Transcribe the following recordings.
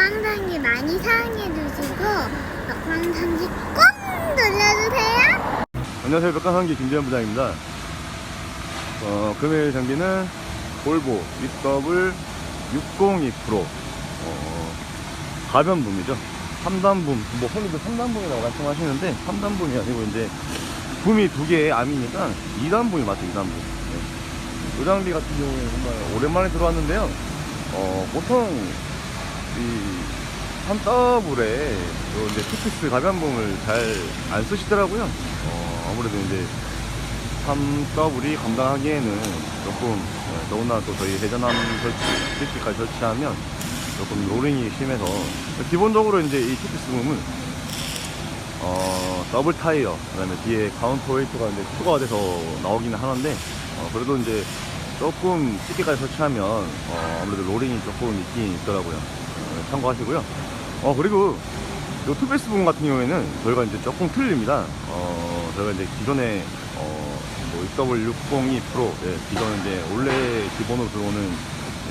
꽝당이 많이 사랑해주시고 꽝당이 꼭 눌러주세요. 안녕하세요. 백강상기 김재현 부장입니다. 어, 금일 장비는 볼보 윗더블 602 프로 어, 가변붐이죠. 3단붐, 뭐 흔히들 3단붐이라고 말씀하시는데 3단붐이 아니고 이제 붐이 두 개의 암이니까 2단붐이 맞죠, 2단붐. 네. 이 장비 같은 경우에는 정말 오랜만에 들어왔는데요. 어, 보통 이 3더블에 요 이제 투피스 가변봉을 잘 안 쓰시더라고요. 어, 아무래도 이제 3더블이 감당하기에는 조금 어, 더구나 또 저희 회전함 설치, 실기까지 설치하면 조금 로링이 심해서 기본적으로 이제 이 투피스 붐은 어, 더블 타이어, 그 다음에 뒤에 카운터 웨이트가 이제 추가가 돼서 나오기는 하는데, 어, 그래도 이제 조금 쉽게까지 설치하면, 어, 아무래도 로링이 조금 있긴 있더라고요. 어, 참고하시고요. 어, 그리고, 요 투베이스 부분 같은 경우에는 저희가 이제 조금 틀립니다. 어, 저희가 이제 기존에, 어, 뭐, XW602 프로, 예, 기존에 이제 원래 기본으로 들어오는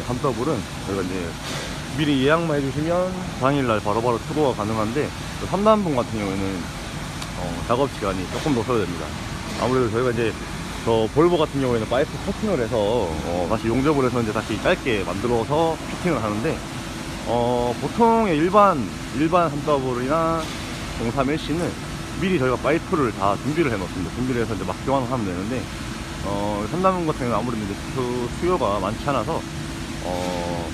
3더블은 저희가 이제 미리 예약만 해주시면 당일날 바로바로 투고가 가능한데 3단분 같은 경우에는 어, 작업 시간이 조금 더 소요됩니다. 아무래도 저희가 이제 저 볼보 같은 경우에는 파이프 커팅을 해서 어, 다시 용접을 해서 이제 다시 짧게 만들어서 피팅을 하는데 어, 보통의 일반 일반 3더블이나 031C는 미리 저희가 파이프를 다 준비를 해 놓습니다. 준비를 해서 이제 막 교환을 하면 되는데 어, 3단분 같은 경우는 아무래도 이제 수, 수요가 많지 않아서 어,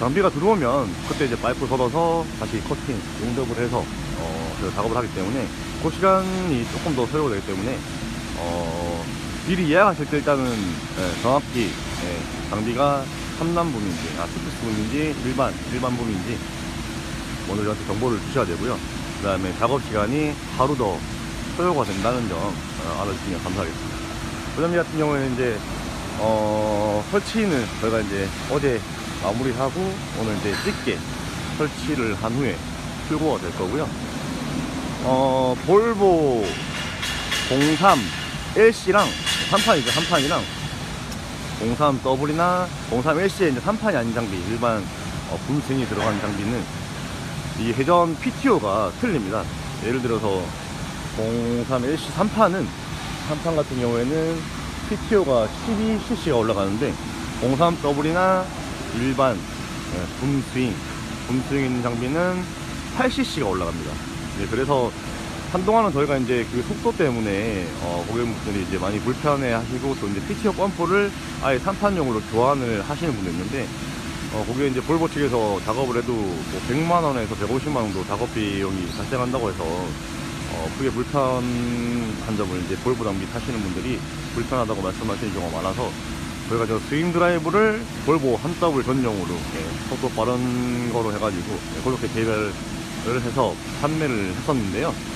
장비가 들어오면 그때 이제 파이프 걷어서 다시 커팅, 용접을 해서 어, 그 작업을 하기 때문에 그 시간이 조금 더 소요가 되기 때문에 어, 미리 예약하실 때 일단은 예, 정확히 예, 장비가 3단 붐인지, 아, 스피스 붐인지, 일반, 일반 붐인지 오늘 저한테 정보를 주셔야 되고요. 그 다음에 작업 시간이 하루 더 소요가 된다는 점 어, 알아주시면 감사하겠습니다. 그 장비 같은 경우에는 이제 어, 설치는 저희가 이제 어제 마무리하고 오늘 이제 쉽게 설치를 한 후에 출고가 될 거고요. 어, 볼보 03 LC랑 3판이죠. 3판이랑 03 더블이나 03 LC에 이제 3판이 아닌 장비, 일반 어, 분생이 들어간 장비는 이 회전 PTO가 틀립니다. 예를 들어서 03 LC 3판은 3판 같은 경우에는 PTO가 12cc가 올라가는데 03 더블이나 일반 예, 붐스윙, 붐스윙 있는 장비는 8cc가 올라갑니다. 예, 그래서 한동안은 저희가 이제 그 속도 때문에 어, 고객분들이 이제 많이 불편해 하시고 또 이제 PTO 펌프를 아예 3판용으로 교환을 하시는 분도 있는데 어, 거기에 이제 볼보 측에서 작업을 해도 뭐 100만원에서 150만원 정도 작업 비용이 발생한다고 해서 어, 크게 불편한 점을 이제 볼보 장비 타시는 분들이 불편하다고 말씀하시는 경우가 많아서 저희가 저 스윙 드라이브를 볼보 한 더블 전용으로 예, 속도 빠른 거로 해가지고 예, 그렇게 개별을 해서 판매를 했었는데요.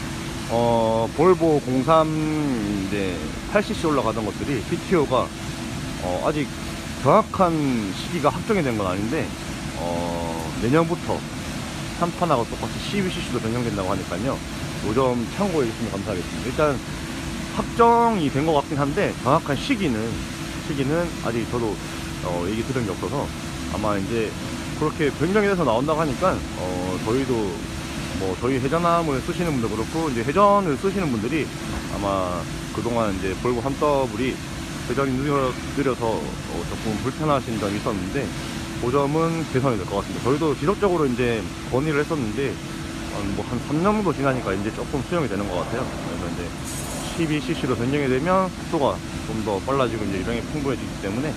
어, 볼보 03 이제 8cc 올라가던 것들이 PTO가 어, 아직 정확한 시기가 확정이 된 건 아닌데 어, 내년부터 3판하고 똑같이 12cc도 변경된다고 하니까요. 요점 참고해 주시면 감사하겠습니다. 일단 확정이 된 것 같긴 한데 정확한 시기는 시기는 아직 저도 어, 얘기 들은 게 없어서 아마 이제 그렇게 변경이 돼서 나온다고 하니까 어, 저희도 뭐 저희 회전함을 쓰시는 분도 그렇고 이제 회전을 쓰시는 분들이 아마 그동안 이제 볼보 한더블이 회전이 느려, 느려서 어, 조금 불편하신 점이 있었는데 그 점은 개선이 될 것 같습니다. 저희도 지속적으로 이제 건의를 했었는데 뭐한 3년 정도 지나니까 이제 조금 수용이 되는 것 같아요. 그래서 이제 12cc로 변경이 되면 속도가 좀 더 빨라지고 이제 유량이 풍부해지기 때문에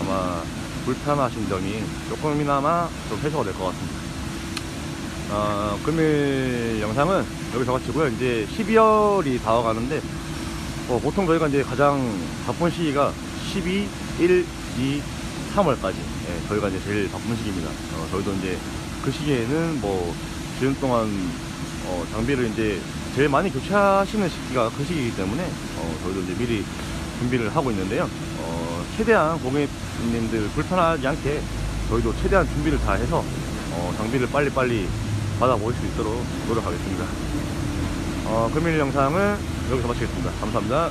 아마 불편하신 점이 조금이나마 좀 해소가 될 것 같습니다. 어, 금일 영상은 여기서 마치고요. 이제 12월이 다가가는데 어, 보통 저희가 이제 가장 바쁜 시기가 12, 1, 2, 3월까지 예, 저희가 이제 제일 바쁜 시기입니다. 어, 저희도 이제 그 시기에는 뭐 지금 동안 어, 장비를 이제 제일 많이 교체하시는 시기가 그 시기이기 때문에 어, 저희도 이제 미리 준비를 하고 있는데요. 어, 최대한 고객님들 불편하지 않게 저희도 최대한 준비를 다 해서 어, 장비를 빨리빨리 받아보실 수 있도록 노력하겠습니다. 어, 금일 영상은 여기서 마치겠습니다. 감사합니다.